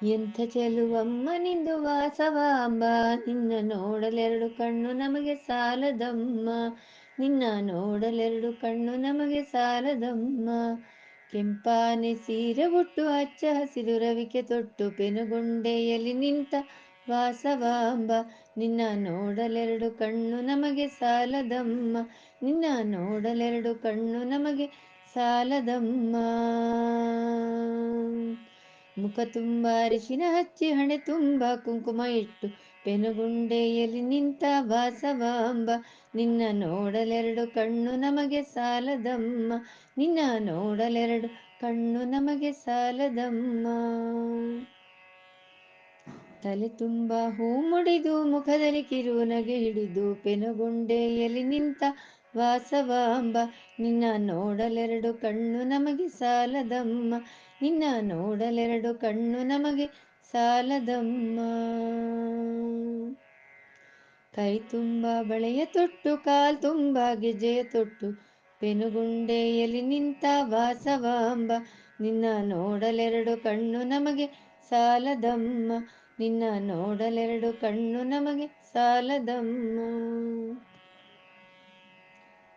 ಎಂಥ ಚೆಲುವಮ್ಮ ನಿಂದು ವಾಸವಾಂಬ. ನಿನ್ನ ನೋಡಲೆರಡು ಕಣ್ಣು ನಮಗೆ ಸಾಲದಮ್ಮ. ನಿನ್ನ ನೋಡಲೆರಡು ಕಣ್ಣು ನಮಗೆ ಸಾಲದಮ್ಮ. ಕೆಂಪಾನೆ ಸೀರೆ ಉಟ್ಟು ಹಚ್ಚ ಹಸಿರು ರವಿಕೆ ತೊಟ್ಟು ಪೆನುಗುಂಡೆಯಲ್ಲಿ ನಿಂತ ವಾಸವಾಂಬ. ನಿನ್ನ ನೋಡಲೆರಡು ಕಣ್ಣು ನಮಗೆ ಸಾಲದಮ್ಮ. ನಿನ್ನ ನೋಡಲೆರಡು ಕಣ್ಣು ನಮಗೆ ಸಾಲದಮ್ಮ. ಮುಖ ತುಂಬ ಅರಿಶಿನ ಹಚ್ಚಿ ಹಣೆ ತುಂಬ ಕುಂಕುಮ ಇಟ್ಟು ಪೆನುಗುಂಡೆಯಲ್ಲಿ ನಿಂತ ಬಾಸವಾಂಬ ನಿನ್ನ ನೋಡಲೆರಡು ಕಣ್ಣು ನಮಗೆ ಸಾಲದಮ್ಮ, ನಿನ್ನ ನೋಡಲೆರಡು ಕಣ್ಣು ನಮಗೆ ಸಾಲದಮ್ಮ. ತಲೆ ತುಂಬ ಹೂ ಮುಡಿದು ಮುಖದಲ್ಲಿ ಕಿರು ನಗೆ ಹಿಡಿದು ಪೆನುಗುಂಡೆಯಲ್ಲಿ ನಿಂತ ವಾಸವಾಂಬ, ನಿನ್ನ ನೋಡಲೆರಡು ಕಣ್ಣು ನಮಗೆ ಸಾಲದಮ್ಮ ನಿನ್ನ ನೋಡಲೆರಡು ಕಣ್ಣು ನಮಗೆ ಸಾಲದಮ್ಮ. ಕೈ ತುಂಬ, ಬಳೆಯ ತೊಟ್ಟು, ಕಾಲ್ ತುಂಬ, ಗೆಜೆಯ ತೊಟ್ಟು, ಪೆನುಗುಂಡೆಯಲ್ಲಿ ನಿಂತ ವಾಸವಾಂಬ. ನಿನ್ನ ನೋಡಲೆರಡು ಕಣ್ಣು ನಮಗೆ ಸಾಲದಮ್ಮ. ನಿನ್ನ ನೋಡಲೆರಡು ಕಣ್ಣು ನಮಗೆ ಸಾಲದಮ್ಮ.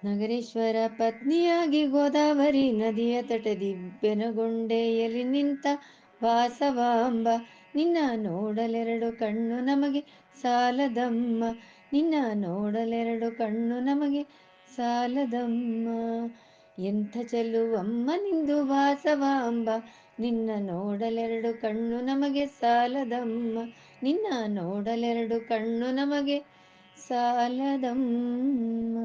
ನಗರೇಶ್ವರ ಪತ್ನಿಯಾಗಿ ಗೋದಾವರಿ ನದಿಯ ತಟದಿ ಬೆನಗೊಂಡೆಯಲ್ಲಿ ನಿಂತ ವಾಸವಾಂಬ, ನಿನ್ನ ನೋಡಲೆರಡು ಕಣ್ಣು ನಮಗೆ ಸಾಲದಮ್ಮ, ನಿನ್ನ ನೋಡಲೆರಡು ಕಣ್ಣು ನಮಗೆ ಸಾಲದಮ್ಮ. ಎಂಥ ಚೆಲ್ಲುವಮ್ಮ ನಿಂದು ವಾಸವಾಂಬ, ನಿನ್ನ ನೋಡಲೆರಡು ಕಣ್ಣು ನಮಗೆ ಸಾಲದಮ್ಮ, ನಿನ್ನ ನೋಡಲೆರಡು ಕಣ್ಣು ನಮಗೆ ಸಾಲದಮ್ಮ.